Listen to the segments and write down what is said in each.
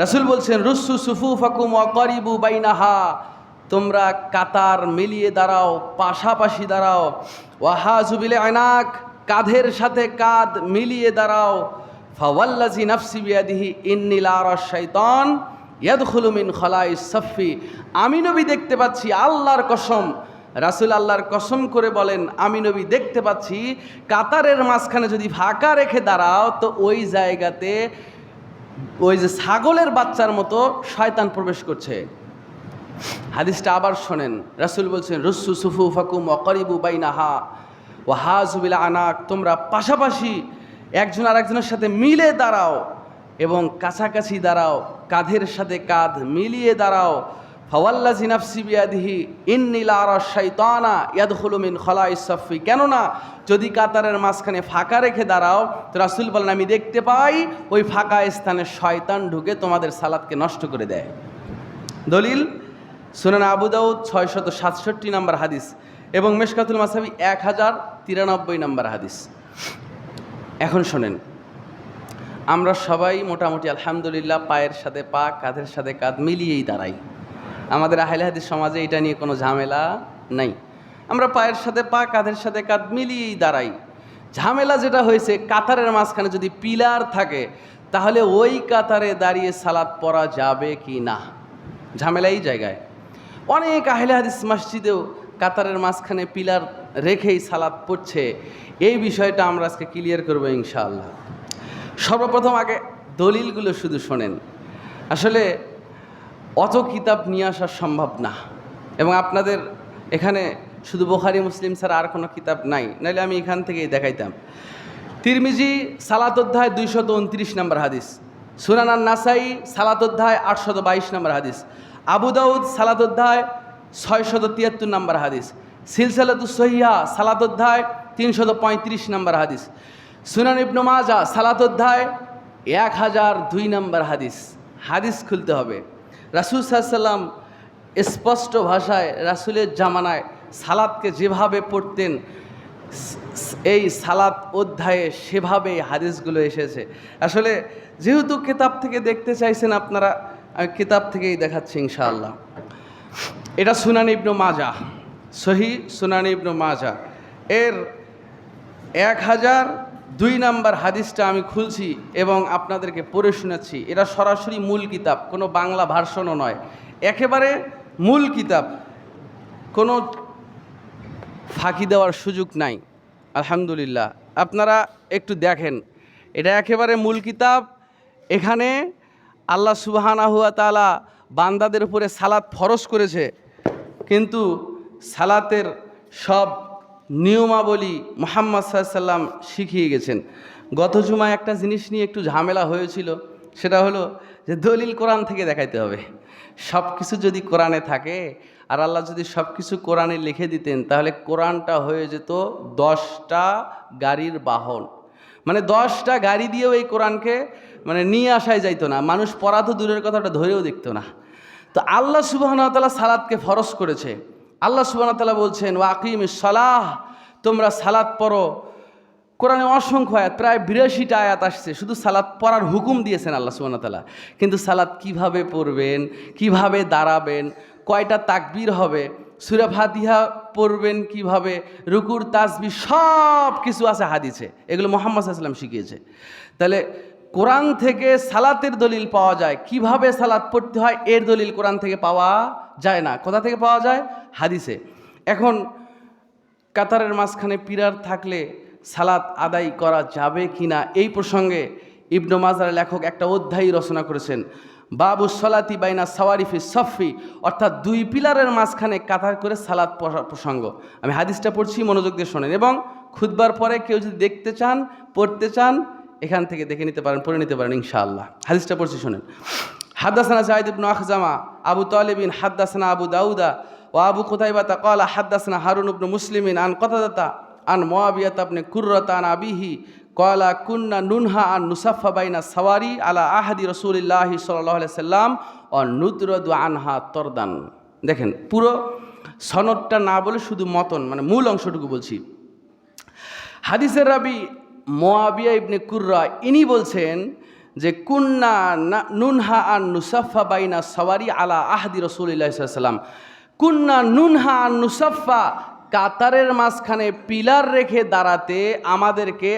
রাসুল বলছেন রুসু সুফু ফাকুম অকরিবু বাইনাহা। তোমরা কাতার মিলিয়ে দাঁড়াও, পাশাপাশি দাঁড়াও। ওয়াহা জুবিলে আনাক। কাঁধের সাথে কাঁধ মিলিয়ে দাঁড়াও। ফাওয়াল্লাজি নাফসি বিয়াদিহি ইন্নিল আর শৈতন ইয়াদখুলু মিন খলাই সফি আমি নবী দেখতে পাচ্ছি আল্লাহর কসম। রাসুল আল্লাহর কসম করে বলেন, আমি নবী দেখতে পাচ্ছি কাতারের মাঝখানে যদি ফাঁকা রেখে দাঁড়াও, তো ওই জায়গাতে ওই যে ছাগলের বাচ্চার মতো শয়তান প্রবেশ করছে। হাদিসটা আবার শোনেন। রাসুল বলছেন রুসু সুফু ফাকুম অকরিবু বাইনাহা ও হাজুবিল আনাক। তোমরা পাশাপাশি একজন আর একজনের সাথে মিলে দাঁড়াও এবং কাছাকাছি দাঁড়াও। কাঁধের সাথে কাঁধ মিলিয়ে দাঁড়াও। ফওয়াল্লা জিনাফসি বিয়াদিহি ইন্নিলা আর শৈতানা ইয়াদখুলু মিন খলা ইসফি কেননা, যদি কাতারের মাঝখানে ফাঁকা রেখে দাঁড়াও, তো রাসুল বলেন, আমি দেখতে পাই, ওই ফাঁকা স্থানে শয়তান ঢুকে তোমাদের সালাদকে নষ্ট করে দেয়। দলিল, সুনান আবু দাউদ, ছয়শত সাতষট্টি নম্বর হাদিস এবং মেশকাতুল মাসাবি, এক হাজার তিরানব্বই নম্বর হাদিস। এখন শোনেন, আমরা সবাই মোটামুটি আলহামদুলিল্লাহ পায়ের সাথে পা, কাঁধের সাথে কাঁধ মিলিয়েই দাঁড়াই। আমাদের আহলে হাদিস সমাজে এটা নিয়ে কোনো ঝামেলা নাই। আমরা পায়ের সাথে পা, কাঁধের সাথে কাঁধ মিলিয়েই দাঁড়াই। ঝামেলা যেটা হয়েছে, কাতারের মাঝখানে যদি পিলার থাকে, তাহলে ওই কাতারে দাঁড়িয়ে সালাদ পরা যাবে কি না? ঝামেলা এই জায়গায়। অনেক আহলে হাদিস মসজিদেও কাতারের মাঝখানে পিলার রেখেই সালাদ পড়ছে। এই বিষয়টা আমরা আজকে ক্লিয়ার করব ইনশাআল্লাহ। সর্বপ্রথম আগে দলিলগুলো শুধু শোনেন। আসলে অত কিতাব নিয়ে আসা সম্ভব না। এবং আপনাদের এখানে শুধু বোখারি, মুসলিম ছাড়া আর কোনো কিতাব নাই। নাহলে আমি এখান থেকেই দেখাইতাম। তিরমিজি, সালাত অধ্যায় দুইশত উনত্রিশ নম্বর হাদিস। সুনানান নাসাই সালাত অধ্যায় আটশত বাইশ নম্বর হাদিস। আবু দাউদ, সালাত অধ্যায় ছয়শত তিয়াত্তর নম্বর হাদিস। সিলসালাতু সহিয়া সালাত অধ্যায় তিনশত পঁয়ত্রিশ নম্বর হাদিস। সুনান ইবনু মাজা, সালাত অধ্যায় এক হাজার দুই নম্বর হাদিস। হাদিস খুলতে হবে। রাসুল সাল্লাম স্পষ্ট ভাষায় রাসুলের জামানায় সালাদকে যেভাবে পড়তেন, এই সালাত অধ্যায়ে সেভাবে হাদিসগুলো এসেছে। আসলে যেহেতু কিতাব থেকে দেখতে চাইছেন আপনারা, আমি কিতাব থেকেই দেখাচ্ছি ইনশাআল্লাহ। এটা সুনান ইবনু মাজা সহি সুনান ইবনু মাজা এর এক হাজার দুই নাম্বার হাদিসটা আমি খুলছি এবং আপনাদেরকে পড়ে শোনাচ্ছি এটা সরাসরি মূল কিতাব, কোনো বাংলা ভার্সনও নয়। একেবারে মূল কিতাব। কোনো ফাঁকি দেওয়ার সুযোগ নাই। আলহামদুলিল্লাহ। আপনারা একটু দেখেন। এটা একেবারে মূল কিতাব। এখানে আল্লাহ সুবাহানা হুয়া তালা বান্দাদের উপরে সালাত ফরজ করেছে। কিন্তু সালাতের সব নিয়মাবলী মোহাম্মদ সাল্লাম শিখিয়ে গেছেন। গত জুমায় একটা জিনিস নিয়ে একটু ঝামেলা হয়েছিল, সেটা হলো যে দলিল কোরআন থেকে দেখাইতে হবে। সব কিছু যদি কোরআনে থাকে, আর আল্লাহ যদি সব কিছু কোরআনে লিখে দিতেন, তাহলে কোরআনটা হয়ে যেত দশটা গাড়ির বাহন। মানে দশটা গাড়ি দিয়েও এই কোরআনকে মানে নিয়ে আসাই যাইতো না। মানুষ পড়া তো দূরের কথাটা ধরেও দেখতো না। তো আল্লাহ সুবাহতাল্লাহ সালাদকে ফরজ করেছে। আল্লাহ সুবাহতাল্লাহ বলছেন ওয়াকিম সালাহ। তোমরা সালাদ পড়ো। কোরআনে অসংখ্য আয়াত, প্রায় বিরাশিটা আয়াত আসছে। শুধু সালাদ পড়ার হুকুম দিয়েছেন আল্লাহ সুবাহতাল্লাহ কিন্তু সালাদ কীভাবে পড়বেন, কীভাবে দাঁড়াবেন, কয়টা তাকবির হবে, সুরা ফাতিহা পড়বেন কীভাবে, রুকুর তাসবি সব কিছু আছে হাদিছে এগুলো মোহাম্মদ সাল্লাম শিখিয়েছে। তাহলে কোরআন থেকে সালাতের দলিল পাওয়া যায়। কীভাবে সালাত পড়তে হয়, এর দলিল কোরআন থেকে পাওয়া যায় না। কোথা থেকে পাওয়া যায়? হাদিসে। এখন কাতারের মাঝখানে পিরার থাকলে সালাত আদায় করা যাবে কি না এই প্রসঙ্গে ইবনু মাজার লেখক একটা অধ্যায় রচনা করেছেন। বাবু সলাতি বাইনা সাওয়ারিফি সফি অর্থাৎ দুই পিলারের মাঝখানে কাতার করে পড়া- প্রসঙ্গ। আমি হাদিসটা পড়ছি, মনোযোগ দিয়ে শোনেন। এবং খুদবার পরে কেউ যদি দেখতে চান, পড়তে চান এখান থেকে দেখে নিতে পারেন, পড়ে নিতে পারেন, ইনশাআল্লাহ। হাদিসটা পড়ছি, শোনেন। হাদ্দাসানা জাহিদ ইবনু আখজামা, আবু তালিবিন হাদ্দাসানা আবু দাউদা ও আবু কোথাইবাতা কলা হাদ্দাসানা হারুন ইবনু মুসলিমিন আন কথাদাতা আন মোয়াবিয়াত আপনি কুর্রতা আন আবিহি কলা কুন্না নুনহা আন নুসাফা বাইনা সাওয়ারি আলা আহাদি রসুলিল্লাহ সাল্লাহ সাল্লাম ও নুদরদু আনহা তরদান। দেখেন, পুরো সনদটা না বলে শুধু মতন মানে মূল অংশটুকু বলছি। হাদিসের রাবি মোয়াবিয়া ইবনে কুর্রা, ইনি বলছেন যে, কুন্না নুনহা আন নুসাফা বাইনা সওয়ারি আলা আহদি রসুলিল্লাহ সাল্লাম কুন্না নুনহা আন নুসাফা কাতারের মাঝখানে পিলার রেখে দাঁড়াতে আমাদেরকে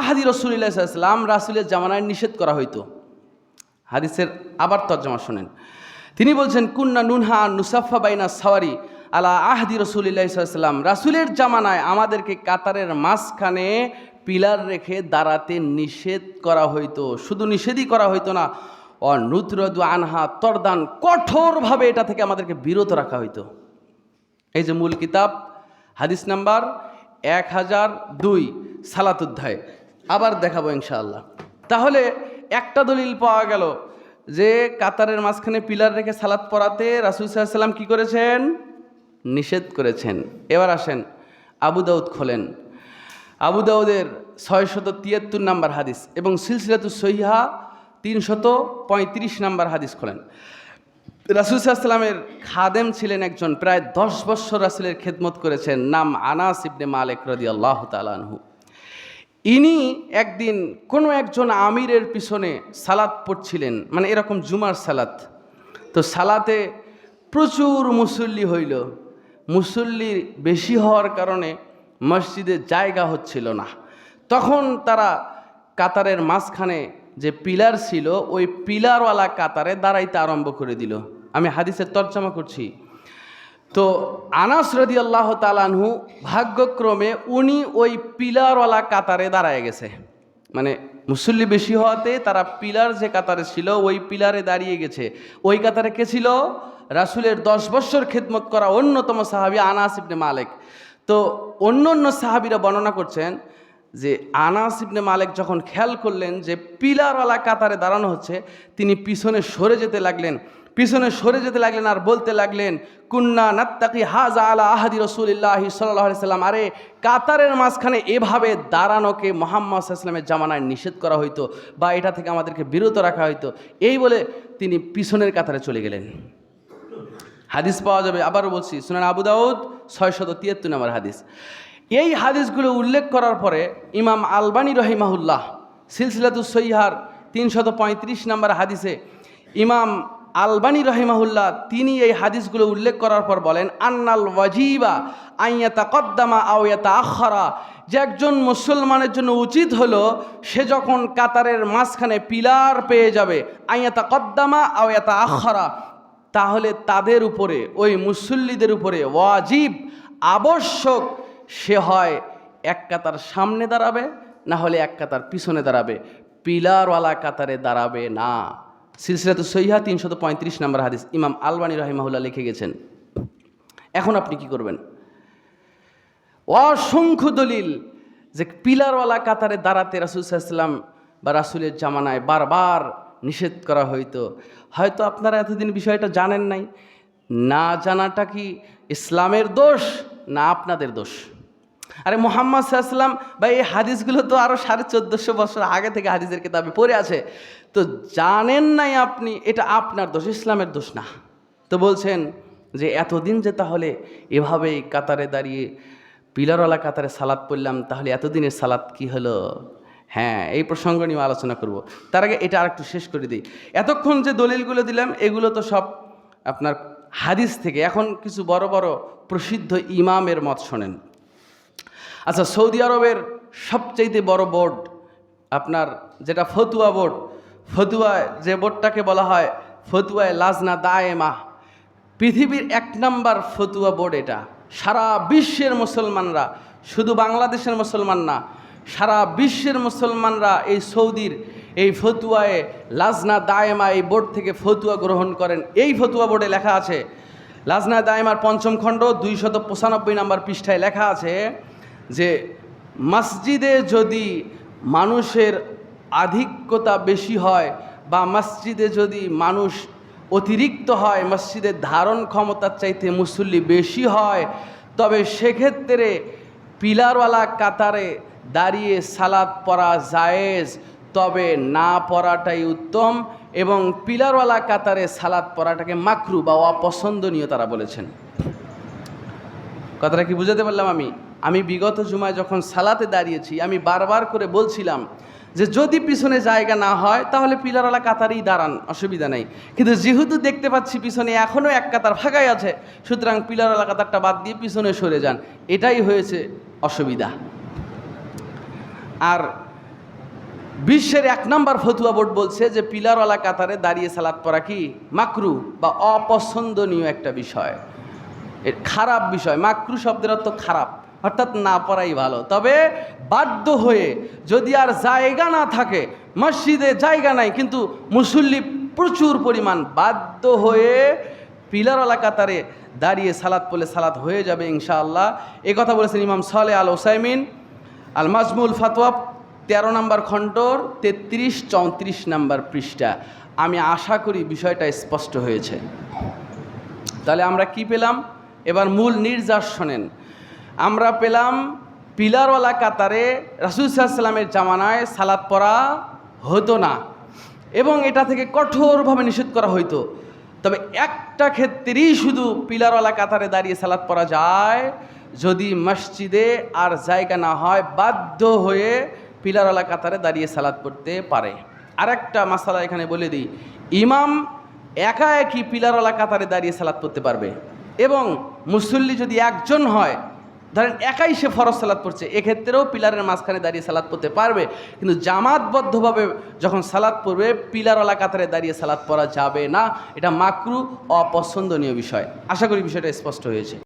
আহাদি রসুলিল্লাহ সাল্লাম রাসুলের জামানায় নিষেধ করা হইতো। হাদিসের আবার তর্জমা শোনেন। তিনি বলছেন, কুন্না নুনহা আন নুসাফা বাইনা সাওয়ারি আলা আহদি রসুলিল্লাহ সাল্লাম রাসুলের জামানায় আমাদেরকে কাতারের মাঝখানে পিলার রেখে দাঁড়াতে নিষেধ করা হইতো। শুধু নিষেধই করা হইতো না অ নুতরদু আনহা তরদান কঠোরভাবে এটা থেকে আমাদেরকে বিরত রাখা হইতো। এই যে মূল কিতাব, হাদিস নাম্বার এক হাজার দুই সালাত অধ্যায় আবার দেখাবো ইনশাআল্লাহ। তাহলে একটা দলিল পাওয়া গেল যে, কাতারের মাঝখানে পিলার রেখে সালাত পড়াতে রাসুল সাল্লাম কী করেছেন? নিষেধ করেছেন। এবার আসেন, আবু দাউদ খোলেন। আবু দাউদের ছয়শত তিয়াত্তর নাম্বার হাদিস এবং সিলসিলাতু সহিহা তিনশত পঁয়ত্রিশ নাম্বার হাদিস খোলেন। রাসুল রাসুলসাল্লামের খাদেম ছিলেন একজন প্রায় দশ বৎসর রাসুলের খেদমত করেছেন, নাম আনাস ইবনে মালিক রদি আল্লাহ তালানহু ইনি একদিন কোনো একজন আমিরের পিছনে সালাত পড়ছিলেন মানে এরকম জুমার সালাত। তো সালাতে প্রচুর মুসল্লি হইল। মুসল্লি বেশি হওয়ার কারণে মসজিদে জায়গা হচ্ছিল না। তখন তারা কাতারের মাঝখানে যে পিলার ছিল, ওই পিলারওয়ালা কাতারে দাঁড়াইতে আরম্ভ করে দিল। আমি হাদিসের তর্জমা করছি। তো আনাস রদি আল্লাহ তালানহু ভাগ্যক্রমে উনি ওই পিলারওয়ালা কাতারে দাঁড়ায় গেছে। মানে মুসল্লি বেশি হওয়াতে তারা পিলার যে কাতারে ছিল, ওই পিলারে দাঁড়িয়ে গেছে। ওই কাতারে কে ছিল? রাসুলের দশ বৎসর খেদমত করা অন্যতম সাহাবি আনাস ইবনে মালেক। তো অন্য অন্য সাহাবিরা বর্ণনা করছেন যে আনাস ইবনে মালেক যখন খেয়াল করলেন যে পিলারওয়ালা কাতারে দাঁড়ানো হচ্ছে, তিনি পিছনে সরে যেতে লাগলেন। পিছনে সরে যেতে লাগলেন আর বলতে লাগলেন, কুন্না নাত্তাকি হাজ আলা আহাদি রসুলিল্লাহ সাল্লাহ সাল্লাম। আরে, কাতারের মাঝখানে এভাবে দাঁড়ানোকে মোহাম্মদ ইসলামের জামানায় নিষেধ করা হইতো বা এটা থেকে আমাদেরকে বিরত রাখা হইতো। এই বলে তিনি পিছনের কাতারে চলে গেলেন। হাদিস পাওয়া যাবে। আবারও বলছি, সুনান আবু দাউদ ছয়শত তিয়াত্তর নম্বর হাদিস। এই হাদিসগুলো উল্লেখ করার পরে ইমাম আলবানী রহিমাহুল্লাহ সিলসিলাতু সৈহার তিনশত পঁয়ত্রিশ নম্বর হাদিসে ইমাম আলবানী রহিমাহুল্লাহ তিনি এই হাদিসগুলো উল্লেখ করার পর বলেন, আন্নাল ওয়াজিবা আইয়াতা কদ্দামা আওয়াতা আখরা যে একজন মুসলমানের জন্য উচিত হলো সে যখন কাতারের মাঝখানে পিলার পেয়ে যাবে আইয়াতা কদ্দামা আওয়াতা আখরা তাহলে তাদের উপরে, ওই মুসল্লিদের উপরে ওয়াজিব, আবশ্যক, সে হয় এক কাতার সামনে দাঁড়াবে, না হলে এক কাতার পিছনে দাঁড়াবে। পিলারওয়ালা কাতারে দাঁড়াবে না। সিলসিলাত সৈহা তিনশত পঁয়ত্রিশ নম্বর হাদিস। ইমাম আলবানী রহিমাহুল্লাহ লিখে গেছেন। এখন আপনি কি করবেন? অসংখ্য দলিল যে পিলারওয়ালা কাতারে দাঁড়াতে রাসুল সাল্লাম বা রাসুলের জামানায় বারবার নিষেধ করা হইতো হয়তো আপনারা এতদিন বিষয়টা জানেন নাই। না জানাটা কি ইসলামের দোষ, না আপনাদের দোষ? আরে মোহাম্মদ সাল্লাম বা এই হাদিসগুলো তো আরও সাড়ে চোদ্দোশো বছর আগে থেকে হাদিসের কিতাবে পড়ে আছে। তো জানেন নাই আপনি, এটা আপনার দোষ, ইসলামের দোষ না। তো বলছেন যে এতদিন যে তাহলে এভাবেই কাতারে দাঁড়িয়ে পিলারওয়ালা কাতারে সালাদ পড়লাম, তাহলে এতদিনের সালাদ কি হলো? হ্যাঁ এই প্রসঙ্গ নিয়ে আলোচনা করব। তার আগে এটা আরেকটু শেষ করে দিই। এতক্ষণ যে দলিলগুলো দিলাম, এগুলো তো সব আপনার হাদিস থেকে। এখন কিছু বড় বড় প্রসিদ্ধ ইমামের মত শোনেন। আচ্ছা সৌদি আরবের সবচাইতে বড় বোর্ড আপনার যেটা ফতুয়া বোর্ড, ফতুয়ায় যে বোর্ডটাকে বলা হয়, ফতুয়ায় লাজনা দায়েমা। পৃথিবীর এক নাম্বার ফতুয়া বোর্ড এটা। সারা বিশ্বের মুসলমানরা, শুধু বাংলাদেশের মুসলমান না সারা বিশ্বের মুসলমানরা এই সৌদির এই ফতুয়ায় লাজনা দায়েমা এই বোর্ড থেকে ফতুয়া গ্রহণ করেন। এই ফতুয়া বোর্ডে লেখা আছে, লাজনা দায়েমার পঞ্চম খণ্ড দুইশত পঁচানব্বই নম্বর পৃষ্ঠায় লেখা আছে যে, মসজিদে যদি মানুষের আধিক্যতা বেশি হয় বা মসজিদে যদি মানুষ অতিরিক্ত হয় মসজিদের ধারণ ক্ষমতার চাইতে মুসল্লি বেশি হয়, তবে সেক্ষেত্রে পিলারওয়ালা কাতারে দাঁড়িয়ে সালাদ পরা জায়েজ, তবে না পড়াটাই উত্তম এবং পিলারওয়ালা কাতারে সালাদ পড়াটাকে মাকরু বা অপছন্দনীয় তারা বলেছেন। কথাটা কি বুঝাতে পারলাম আমি? আমি বিগত জুমায় যখন সালাতে দাঁড়িয়েছি, আমি বারবার করে বলছিলাম যে যদি পিছনে জায়গা না হয়, তাহলে পিলারওয়ালা কাতারেই দাঁড়ান, অসুবিধা নেই। কিন্তু যেহেতু দেখতে পাচ্ছি পিছনে এখনও এক কাতার ফাঁকাই আছে, সুতরাং পিলারওয়ালা কাতারটা বাদ দিয়ে পিছনে সরে যান, এটাই হয়েছে অসুবিধা। আর বিশ্বের এক নম্বর ফতুয়া বোর্ড বলছে যে পিলারওয়ালা কাতারে দাঁড়িয়ে সালাদ পড়া কি? মাকরু বা অপছন্দনীয় একটা বিষয়। খারাপ বিষয়। মাকরু শব্দের অর্থ খারাপ। অর্থাৎ না পড়াই ভালো। তবে বাধ্য হয়ে যদি আর জায়গা না থাকে, মসজিদে জায়গা নাই, কিন্তু মুসল্লি প্রচুর পরিমাণ বাধ্য হয়ে পিলারওয়ালা কাতারে দাঁড়িয়ে সালাদ পড়লে সালাদ হয়ে যাবে ইনশাআল্লাহ। এ কথা বলেছেন ইমাম সালে আল ওসাইমিন আল মাজমুল ফাতোয়া, তেরো নম্বর খণ্ডর তেত্রিশ চৌত্রিশ নম্বর পৃষ্ঠা। আমি আশা করি বিষয়টা স্পষ্ট হয়েছে। তাহলে আমরা কি পেলাম? এবার মূল নির্যাস শোনেন আমরা পেলাম পিলারওয়ালা কাতারে রাসুল সাল্লামের জামানায় সালাদ পড়া হতো না এবং এটা থেকে কঠোরভাবে নিষেধ করা হইতো। তবে একটা ক্ষেত্রেই শুধু পিলারওয়ালা কাতারে দাঁড়িয়ে সালাদ পড়া যায় যদি মসজিদে আর জায়গা না হয়, বাধ্য হয়ে পিলারওয়ালা কাতারে দাঁড়িয়ে সালাদ পড়তে পারে। আরেকটা মাসালা এখানে বলে দিই। ইমাম একা একই পিলারওয়ালা কাতারে দাঁড়িয়ে সালাদ পড়তে পারবে এবং মুসল্লি যদি একজন হয়, ধরেন একাই সে ফরজ সালাদ পড়ছে, এক্ষেত্রেও পিলারের মাঝখানে দাঁড়িয়ে সালাদ পড়তে পারবে। কিন্তু জামাতবদ্ধভাবে যখন সালাদ পড়বে পিলারওয়ালা কাতারে দাঁড়িয়ে সালাদ পড়া যাবে না। এটা মাকরু অপছন্দনীয় বিষয়। আশা করি বিষয়টা স্পষ্ট হয়েছে।